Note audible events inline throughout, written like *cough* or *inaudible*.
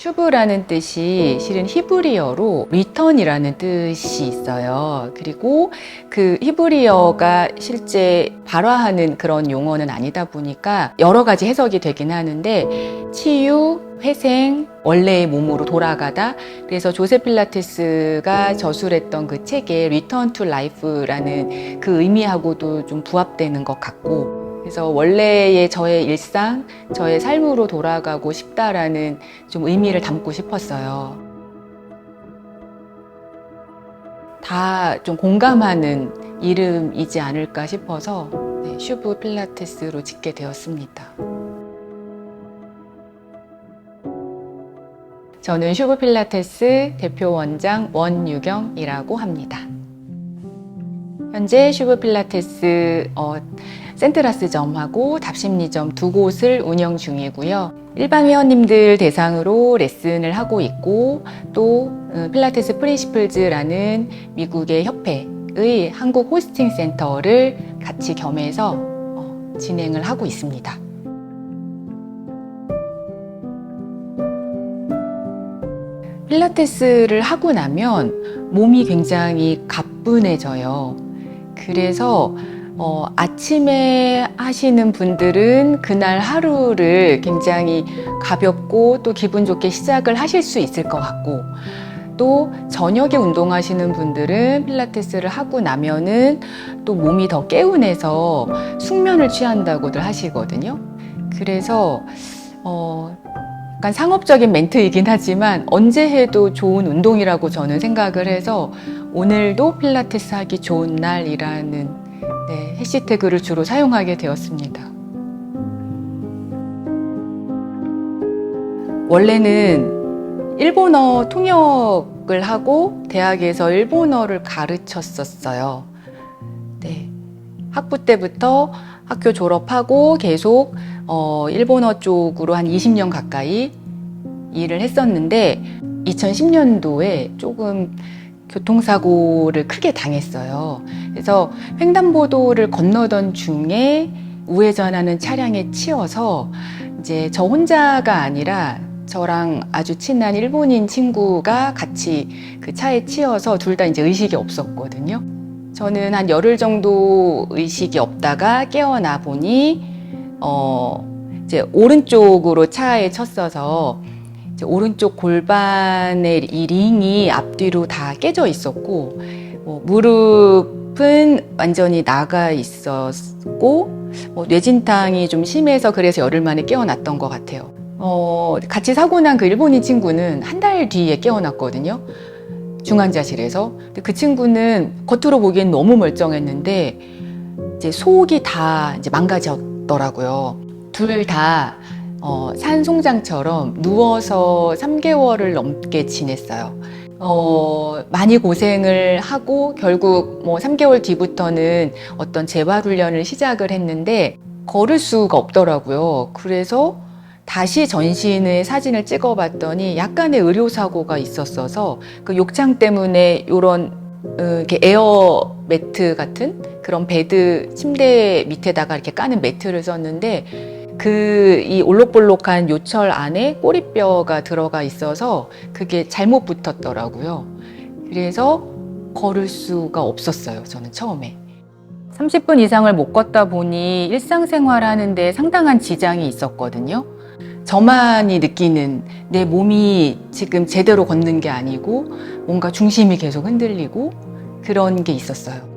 슈브라는 뜻이 실은 히브리어로 리턴이라는 뜻이 있어요. 그리고 그 히브리어가 실제 발화하는 그런 용어는 아니다 보니까 여러 가지 해석이 되긴 하는데 치유, 회생, 원래의 몸으로 돌아가다. 그래서 조세 필라테스가 저술했던 그 책에 Return to Life라는 그 의미하고도 좀 부합되는 것 같고 그래서 원래의 저의 일상, 저의 삶으로 돌아가고 싶다라는 좀 의미를 담고 싶었어요. 다 좀 공감하는 이름이지 않을까 싶어서 네, 슈브 필라테스로 짓게 되었습니다. 저는 슈브 필라테스 대표 원장 원유경이라고 합니다. 현재 슈브 필라테스 어, 센트라스점하고 답심리점 두 곳을 운영 중이고요. 일반 회원님들 대상으로 레슨을 하고 있고 또 어, 필라테스 프리시플즈라는 미국의 협회의 한국 호스팅 센터를 같이 겸해서 어, 진행을 하고 있습니다. 필라테스를 하고 나면 몸이 굉장히 가뿐해져요. 그래서 어, 아침에 하시는 분들은 그날 하루를 굉장히 가볍고 또 기분 좋게 시작을 하실 수 있을 것 같고 또 저녁에 운동하시는 분들은 필라테스를 하고 나면은 또 몸이 더 개운해서 숙면을 취한다고들 하시거든요. 그래서 어, 약간 상업적인 멘트이긴 하지만 언제 해도 좋은 운동이라고 저는 생각을 해서 오늘도 필라테스 하기 좋은 날이라는 네, 해시태그를 주로 사용하게 되었습니다. 원래는 일본어 통역을 하고 대학에서 일본어를 가르쳤었어요. 네. 학부 때부터 학교 졸업하고 계속 어, 일본어 쪽으로 한 20년 가까이 일을 했었는데 2010년도에 조금 교통사고를 크게 당했어요. 그래서 횡단보도를 건너던 중에 우회전하는 차량에 치여서 이제 저 혼자가 아니라 저랑 아주 친한 일본인 친구가 같이 그 차에 치여서 둘 다 이제 의식이 없었거든요. 저는 한 열흘 정도 의식이 없다가 깨어나 보니 어 이제 오른쪽으로 차에 쳤어서 오른쪽 골반의 이 링이 앞뒤로 다 깨져 있었고 뭐 무릎은 완전히 나가 있었고 뭐 뇌진탕이 좀 심해서 그래서 열흘 만에 깨어났던 것 같아요. 어, 같이 사고 난 그 일본인 친구는 한 달 뒤에 깨어났거든요. 중환자실에서. 그 친구는 겉으로 보기엔 너무 멀쩡했는데 이제 속이 다 이제 망가졌더라고요. 둘 다 어, 산송장처럼 누워서 3개월을 넘게 지냈어요. 어, 많이 고생을 하고 결국 뭐 3개월 뒤부터는 어떤 재활 훈련을 시작을 했는데 걸을 수가 없더라고요. 그래서 다시 전신의 사진을 찍어봤더니 약간의 의료사고가 있었어서 그 욕창 때문에 이런 이렇게 에어 매트 같은 그런 베드 침대 밑에다가 이렇게 까는 매트를 썼는데 그 이 올록볼록한 요철 안에 꼬리뼈가 들어가 있어서 그게 잘못 붙었더라고요. 그래서 걸을 수가 없었어요. 저는 처음에. 30분 이상을 못 걷다 보니 일상생활 하는데 상당한 지장이 있었거든요. 저만이 느끼는 내 몸이 지금 제대로 걷는 게 아니고 뭔가 중심이 계속 흔들리고 그런 게 있었어요.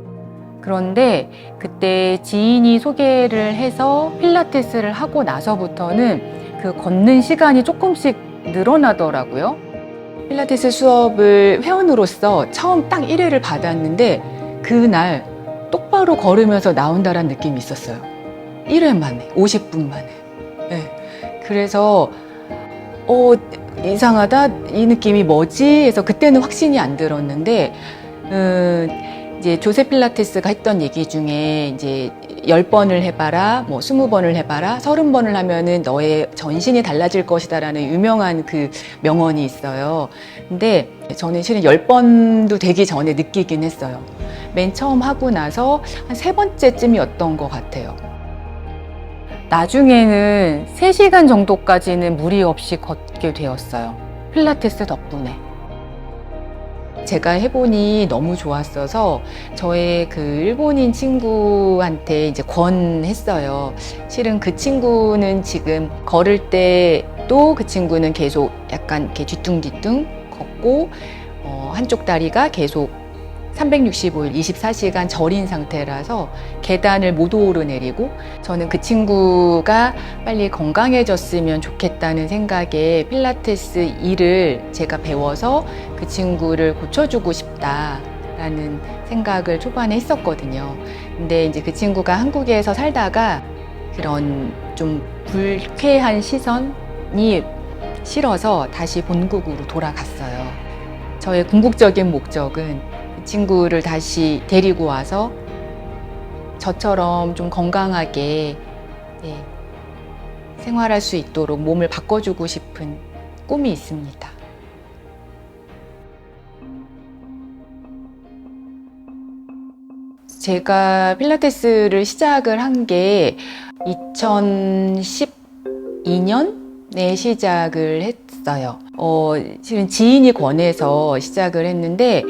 그런데 그때 지인이 소개를 해서 필라테스를 하고 나서부터는 그 걷는 시간이 조금씩 늘어나더라고요. 필라테스 수업을 회원으로서 처음 딱 1회를 받았는데 그날 똑바로 걸으면서 나온다는 느낌이 있었어요. 1회 만에, 50분 만에. 네. 그래서, 어, 이상하다? 이 느낌이 뭐지? 해서 그때는 확신이 안 들었는데, 음, 이제 조세 필라테스가 했던 얘기 중에 이제 열 번을 해봐라, 뭐 스무 번을 해봐라, 서른 번을 하면은 너의 전신이 달라질 것이다라는 유명한 그 명언이 있어요. 근데 저는 실은 열 번도 되기 전에 느끼긴 했어요. 맨 처음 하고 나서 한 세 번째쯤이었던 것 같아요. 나중에는 3시간 정도까지는 무리 없이 걷게 되었어요. 필라테스 덕분에. 제가 해보니 너무 좋았어서 저의 그 일본인 친구한테 이제 권했어요. 실은 그 친구는 지금 걸을 때도 그 친구는 계속 약간 이렇게 뒤뚱뒤뚱 걷고 어, 한쪽 다리가 계속 365일 24시간 절인 상태라서 계단을 못 오르내리고 저는 그 친구가 빨리 건강해졌으면 좋겠다는 생각에 필라테스 일을 제가 배워서 그 친구를 고쳐주고 싶다라는 생각을 초반에 했었거든요. 근데 이제 그 친구가 한국에서 살다가 그런 좀 불쾌한 시선이 싫어서 다시 본국으로 돌아갔어요. 저의 궁극적인 목적은 그 친구를 다시 데리고 와서 저처럼 좀 건강하게 네, 생활할 수 있도록 몸을 바꿔주고 싶은 꿈이 있습니다. 제가 필라테스를 시작을 한 게 2012년에 시작을 했어요. 어, 실은 지인이 권해서 시작을 했는데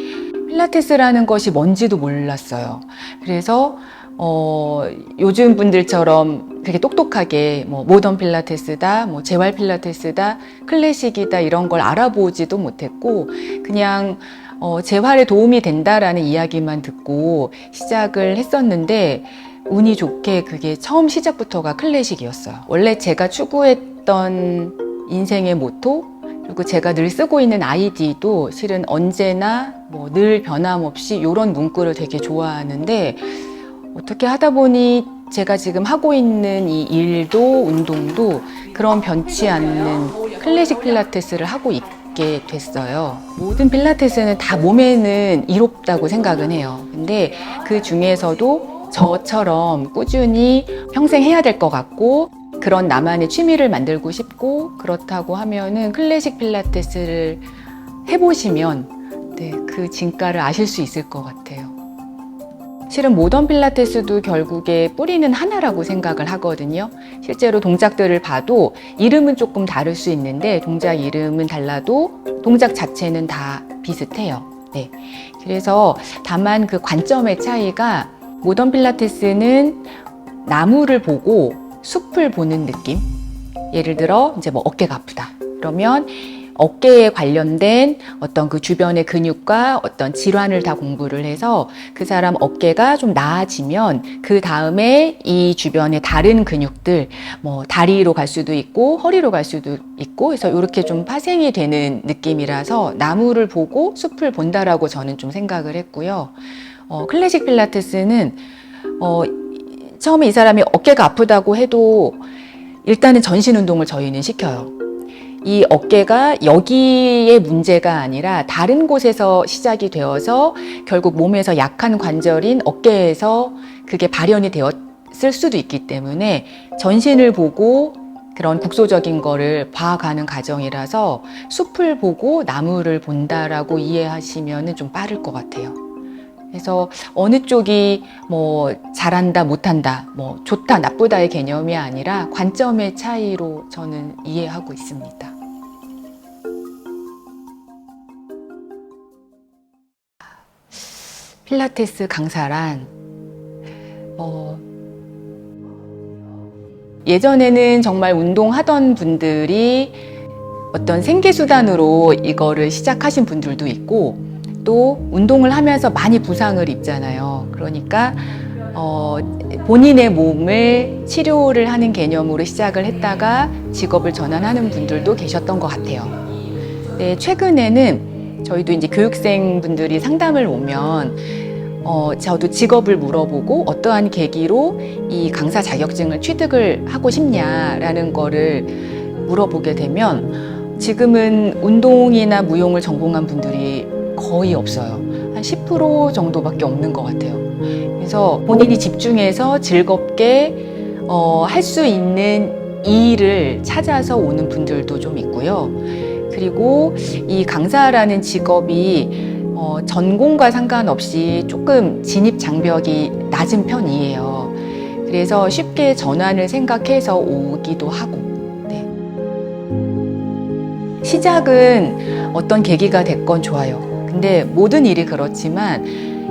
필라테스라는 것이 뭔지도 몰랐어요. 그래서 어, 요즘 분들처럼 그렇게 똑똑하게 뭐 모던 필라테스다, 뭐 재활 필라테스다, 클래식이다 이런 걸 알아보지도 못했고 그냥 어, 재활에 도움이 된다라는 이야기만 듣고 시작을 했었는데 운이 좋게 그게 처음 시작부터가 클래식이었어요. 원래 제가 추구했던 인생의 모토 그리고 제가 늘 쓰고 있는 아이디도 실은 언제나 뭐 늘 변함없이 이런 문구를 되게 좋아하는데 어떻게 하다 보니 제가 지금 하고 있는 이 일도 운동도 그런 변치 않는 클래식 필라테스를 하고 있게 됐어요. 모든 필라테스는 다 몸에는 이롭다고 생각은 해요. 근데 그 중에서도 저처럼 꾸준히 평생 해야 될 것 같고 그런 나만의 취미를 만들고 싶고 그렇다고 하면은 클래식 필라테스를 해보시면 네, 그 진가를 아실 수 있을 것 같아요. 실은 모던 필라테스도 결국에 뿌리는 하나라고 생각을 하거든요. 실제로 동작들을 봐도 이름은 조금 다를 수 있는데 동작 이름은 달라도 동작 자체는 다 비슷해요. 네. 그래서 다만 그 관점의 차이가 모던 필라테스는 나무를 보고 숲을 보는 느낌. 예를 들어 이제 뭐 어깨가 아프다. 그러면 어깨에 관련된 어떤 그 주변의 근육과 어떤 질환을 다 공부를 해서 그 사람 어깨가 좀 나아지면 그 다음에 이 주변의 다른 근육들 뭐 다리로 갈 수도 있고 허리로 갈 수도 있고 그래서 이렇게 좀 파생이 되는 느낌이라서 나무를 보고 숲을 본다라고 저는 좀 생각을 했고요. 어, 클래식 필라테스는 어, 처음에 이 사람이 어깨가 아프다고 해도 일단은 전신 운동을 저희는 시켜요. 이 어깨가 여기에 문제가 아니라 다른 곳에서 시작이 되어서 결국 몸에서 약한 관절인 어깨에서 그게 발현이 되었을 수도 있기 때문에 전신을 보고 그런 국소적인 거를 봐가는 과정이라서 숲을 보고 나무를 본다라고 이해하시면 좀 빠를 것 같아요. 그래서 어느 쪽이 뭐 잘한다, 못한다, 뭐 좋다, 나쁘다의 개념이 아니라 관점의 차이로 저는 이해하고 있습니다. 필라테스 강사란 어, 예전에는 정말 운동하던 분들이 어떤 생계수단으로 이거를 시작하신 분들도 있고 또 운동을 하면서 많이 부상을 입잖아요. 그러니까 어, 본인의 몸을 치료를 하는 개념으로 시작을 했다가 직업을 전환하는 분들도 계셨던 것 같아요. 네, 최근에는 저희도 이제 교육생 분들이 상담을 오면 어, 저도 직업을 물어보고 어떠한 계기로 이 강사 자격증을 취득을 하고 싶냐라는 거를 물어보게 되면 지금은 운동이나 무용을 전공한 분들이 거의 없어요. 한 10% 정도밖에 없는 것 같아요. 그래서 본인이 집중해서 즐겁게 어, 할 수 있는 일을 찾아서 오는 분들도 좀 있고요. 그리고 이 강사라는 직업이 어, 전공과 상관없이 조금 진입 장벽이 낮은 편이에요. 그래서 쉽게 전환을 생각해서 오기도 하고. 네. 시작은 어떤 계기가 됐건 좋아요. 근데 모든 일이 그렇지만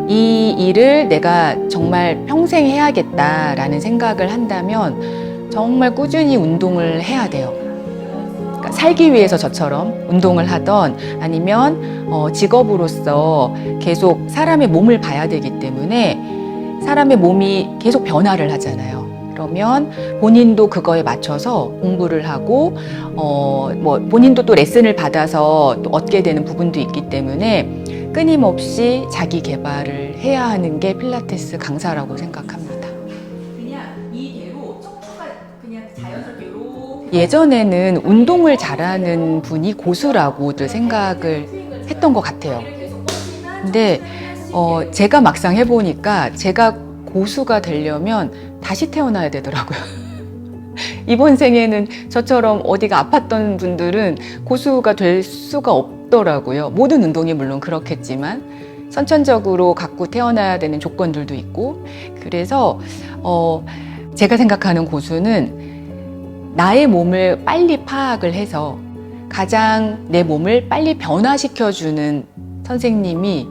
이 일을 내가 정말 평생 해야겠다라는 생각을 한다면 정말 꾸준히 운동을 해야 돼요. 그러니까 살기 위해서 저처럼 운동을 하던 아니면 어, 직업으로서 계속 사람의 몸을 봐야 되기 때문에 사람의 몸이 계속 변화를 하잖아요. 그러면 본인도 그거에 맞춰서 공부를 하고 어, 뭐 본인도 또 레슨을 받아서 또 얻게 되는 부분도 있기 때문에 끊임없이 자기 개발을 해야 하는 게 필라테스 강사라고 생각합니다. 그냥 이대로 척추가 그냥 자연스럽게 이렇게 예전에는 운동을 잘하는 분이 고수라고들 생각을 했던 것 같아요. 근데 어, 제가 막상 해보니까 제가 고수가 되려면 다시 태어나야 되더라고요. *laughs* 이번 생에는 저처럼 어디가 아팠던 분들은 고수가 될 수가 없더라고요. 모든 운동이 물론 그렇겠지만 선천적으로 갖고 태어나야 되는 조건들도 있고 그래서 어, 제가 생각하는 고수는 나의 몸을 빨리 파악을 해서 가장 내 몸을 빨리 변화시켜주는 선생님이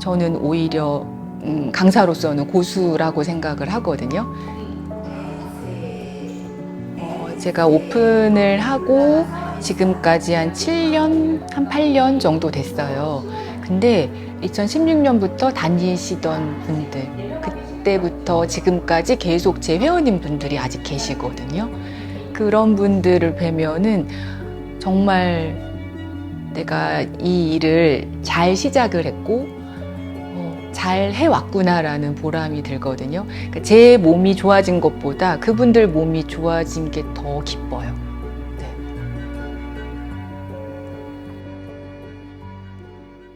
저는 오히려 음, 강사로서는 고수라고 생각을 하거든요. 어, 제가 오픈을 하고 지금까지 한 7년, 한 8년 정도 됐어요. 근데 2016년부터 다니시던 분들, 그때부터 지금까지 계속 제 회원님 분들이 아직 계시거든요. 그런 분들을 뵈면은 정말 내가 이 일을 잘 시작을 했고 어, 잘 해왔구나라는 보람이 들거든요. 그러니까 제 몸이 좋아진 것보다 그분들 몸이 좋아진 게 더 기뻐요. 네.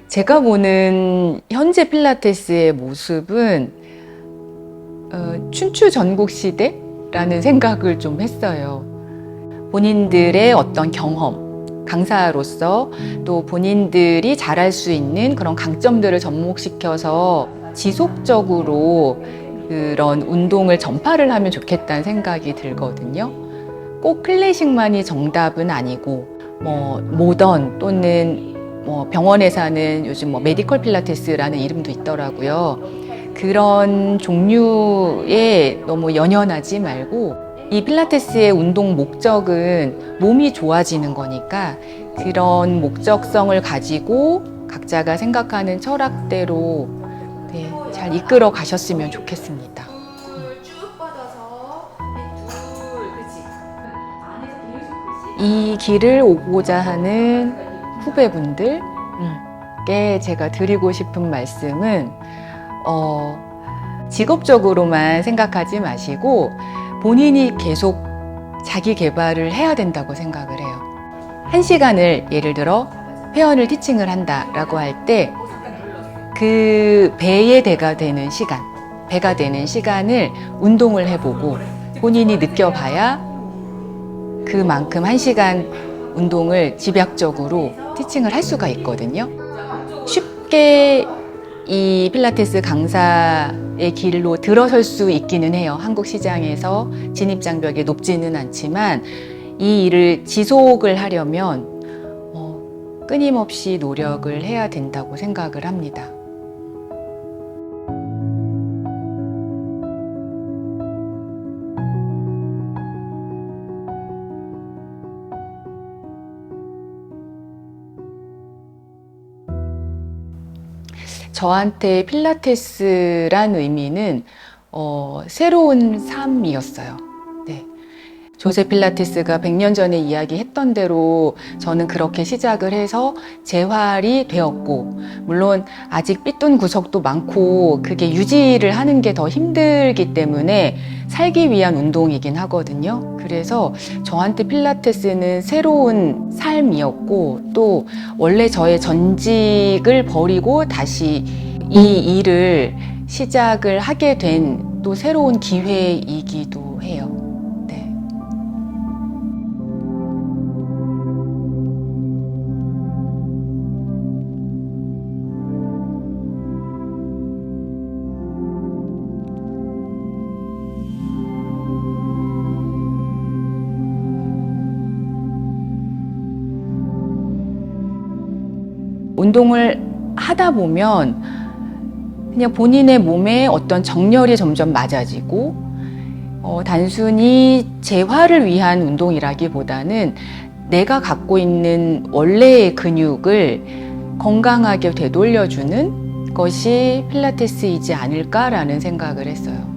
제가 보는 현재 필라테스의 모습은 어, 춘추 전국 시대라는 생각을 좀 했어요. 본인들의 어떤 경험, 강사로서 또 본인들이 잘할 수 있는 그런 강점들을 접목시켜서 지속적으로 그런 운동을 전파를 하면 좋겠다는 생각이 들거든요. 꼭 클래식만이 정답은 아니고, 뭐, 모던 또는 뭐 병원에서 하는 요즘 뭐 메디컬 필라테스라는 이름도 있더라고요. 그런 종류에 너무 연연하지 말고 이 필라테스의 운동 목적은 몸이 좋아지는 거니까 그런 목적성을 가지고 각자가 생각하는 철학대로 네, 잘 이끌어 가셨으면 좋겠습니다. 이 길을 오고자 하는 후배분들께 제가 드리고 싶은 말씀은 어, 직업적으로만 생각하지 마시고 본인이 계속 자기 개발을 해야 된다고 생각을 해요. 한 시간을 예를 들어 회원을 티칭을 한다라고 할 때 그 배의 대가 되는 시간, 배가 되는 시간을 운동을 해보고 본인이 느껴봐야 그만큼 한 시간 운동을 집약적으로 티칭을 할 수가 있거든요. 쉽게 이 필라테스 강사의 길로 들어설 수 있기는 해요. 한국 시장에서 진입 장벽이 높지는 않지만 이 일을 지속을 하려면 어, 끊임없이 노력을 해야 된다고 생각을 합니다. 저한테 필라테스란 의미는 어, 새로운 삶이었어요. 네. 조세 필라테스가 100년 전에 이야기했던 대로 저는 그렇게 시작을 해서 재활이 되었고, 물론 아직 삐뚤 구석도 많고, 그게 유지를 하는 게 더 힘들기 때문에 살기 위한 운동이긴 하거든요. 그래서 저한테 필라테스는 새로운 삶이었고, 또 원래 저의 전직을 버리고 다시 이 일을 시작을 하게 된 또 새로운 기회이기도 운동을 하다 보면 그냥 본인의 몸에 어떤 정렬이 점점 맞아지고 어, 단순히 재활을 위한 운동이라기보다는 내가 갖고 있는 원래의 근육을 건강하게 되돌려주는 것이 필라테스이지 않을까라는 생각을 했어요.